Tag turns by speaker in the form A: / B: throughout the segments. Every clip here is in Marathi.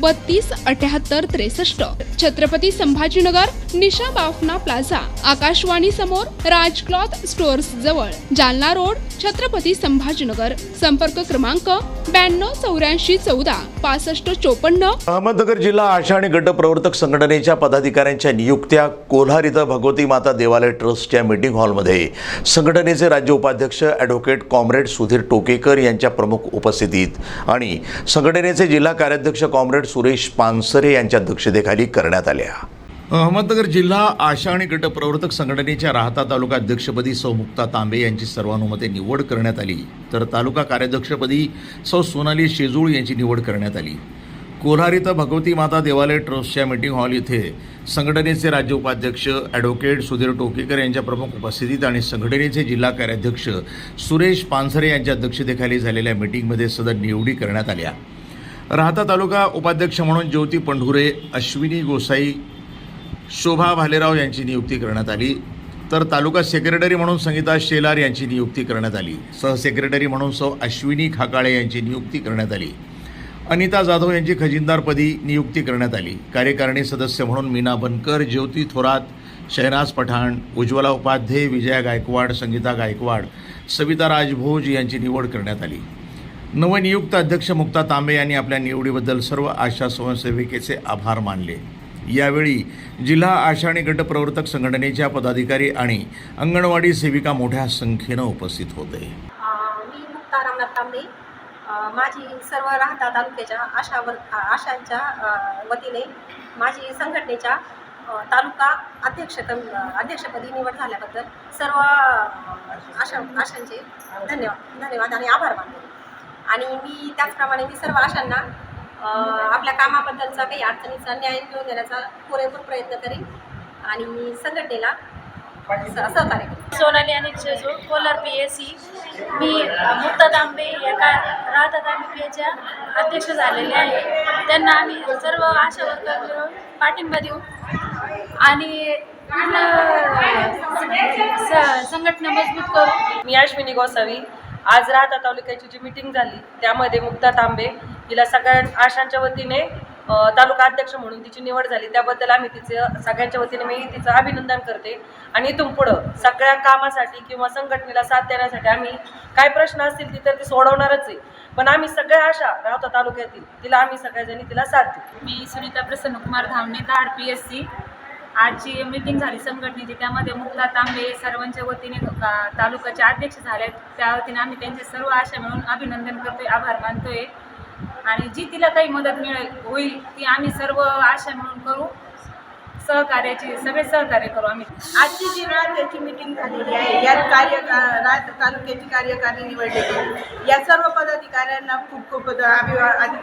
A: बत्तीस अठ्याहत्तर त्रेसष्ट. छत्रपती संभाजीनगर निशा बाफना प्लाझा. आकाशवाणी समोर राज क्लॉथ स्टोअर्स जवळ. जालना रोड छत्रपती संभाजीनगर. संपर्क क्रमांक ब्याण्णव चौऱ्याऐंशी चौदा पासष्ट चोपन्न.
B: अहमदनगर जिल्हा आशा आणि गट प्रवर्तक संघटनेच्या पदाधिकाऱ्यांच्या नियुक्त्या कोल्हार इथं भगवती माता देवालय ट्रस्टच्या मीटिंग हॉलमध्ये. संघटनेचे राज्य उपाध्यक्ष ॲडव्होकेट कॉम्रेड सुधीर टोकेकर यांच्या प्रमुख उपस्थितीत आणि संघटनेचे जिल्हा कार्याध्यक्ष कॉम्रेड सुरेश पानसरे यांच्या अध्यक्षतेखाली करण्यात आल्या. अहमदनगर जिल्हा आशा आणि गट प्रवर्तक संघटनेच्या राहता तालुका अध्यक्षपदी सौ मुक्ता तांबे यांची सर्वानुमते निवड करण्यात आली. तर तालुका कार्याध्यक्षपदी सौ सोनाली शेजूळ यांची निवड करण्यात आली. कोल्हार इथं भगवती माता देवालय ट्रस्टच्या मीटिंग हॉल इथे संघटनेचे राज्य उपाध्यक्ष ॲडव्होकेट सुधीर टोकेकर यांच्या प्रमुख उपस्थितीत आणि संघटनेचे जिल्हा कार्याध्यक्ष सुरेश पानसरे यांच्या अध्यक्षतेखाली झालेल्या मीटिंगमध्ये सदर निवडी करण्यात आल्या. राहता तालुका उपाध्यक्ष म्हणून ज्योती पंढुरे अश्विनी गोसाई शोभा भालेराव यांची नियुक्ती करण्यात आली. तर तालुका सेक्रेटरी म्हणून संगीता शेलार यांची नियुक्ती करण्यात आली. सहसेक्रेटरी म्हणून सौ अश्विनी खाकाळे यांची नियुक्ती करण्यात आली. अनिता जाधव यांची खजिनदारपदी नियुक्ती करण्यात आली. कार्यकारिणी सदस्य म्हणून मीना बनकर ज्योती थोरात शहनाज पठाण उज्ज्वला उपाध्ये विजया गायकवाड संगीता गायकवाड सविता राजभोज यांची निवड करण्यात आली. नवनियुक्त अध्यक्ष मुक्ता तांबे यांनी आपल्या निवडीबद्दल सर्व आशा स्वयंसेविकेचे आभार मानले. यावेळी जिल्हा आशा आणि गटप्रवर्तक संघटनेच्या पदाधिकारी आणि अंगणवाडी सेविका मोठ्या संख्येनं उपस्थित होते.
C: मी मुक्ता रामनाथ तांबे. माझी सर्व राहता तालुक्याच्या आशा आशांच्या वतीने माझी संघटनेच्या तालुका अध्यक्ष अध्यक्षपदी निवड झाल्याबद्दल सर्व आशा आशांचे धन्यवाद धन्यवाद आणि आभार मानले आणि मी त्याचप्रमाणे मी सर्व आशांना आपल्या कामाबद्दलचा काही अडचणीचा न्याय मिळवून देण्याचा पुरेपूर प्रयत्न करीन. आणि संघटनेला सहकार्य करेन.
D: सोनाली आणि जेजू कोलार पी एस सी मी मुक्ता तांबे या का राहता तालुक्याच्या अध्यक्ष झालेले आहे. त्यांना आम्ही सर्व आशा वर्कर मिळून पाठिंबा देऊ. आणि पूर्ण स- संघटना मजबूत करू.
E: मी अश्विनी गोसावी. आज राहता तालुक्याची जी मिटिंग झाली त्यामध्ये मुक्ता तांबे हिला सगळ्या आशांच्या वतीने तालुका अध्यक्ष म्हणून तिची निवड झाली. त्याबद्दल आम्ही तिचं सगळ्यांच्या वतीने मी तिचं अभिनंदन करते. आणि इथून पुढं सगळ्या कामासाठी किंवा संघटनेला साथ देण्यासाठी आम्ही काय प्रश्न असतील ती तर ती सोडवणारच आहे. पण आम्ही सगळ्या आशा राहता तालुक्यातील तिला आम्ही सगळ्याजणी तिला साथ देऊ.
D: मी Sunita Prasanna Kumar Dhavane Dhad P S C आजची मीटिंग झाली संघटनेची. त्यामध्ये मुक्ता तांबे सर्वांच्या वतीने तालुक्याचे अध्यक्ष झाले त्या वतीने आम्ही त्यांचे सर्व आशा मिळून अभिनंदन करतोय आभार मानतोय. आणि जी तिला काही मदत मिळेल होईल ती आम्ही सर्व आशा मिळून करू. सहकार्याची सगळे सहकार्य करू आम्ही.
F: आजची जी राज्याची मीटिंग झालेली आहे यात कार्य राज तालुक्याची कार्यकारी निवडलेली या सर्व पदाधिकाऱ्यांना खूप खूप अभिवाद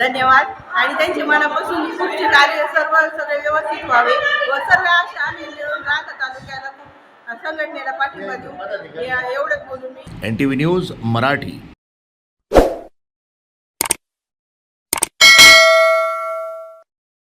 F: धन्यवाद. आणि त्यांचे मनापासून पुढचे कार्य सर्व सगळे व्यवस्थित व्हावे. व सर्व अशा आम्ही मिळून राहता तालुक्याला. खूप संघटनेला पाठिंबा देऊ या- एवढंच बोलून मी
B: N T V news Marathi.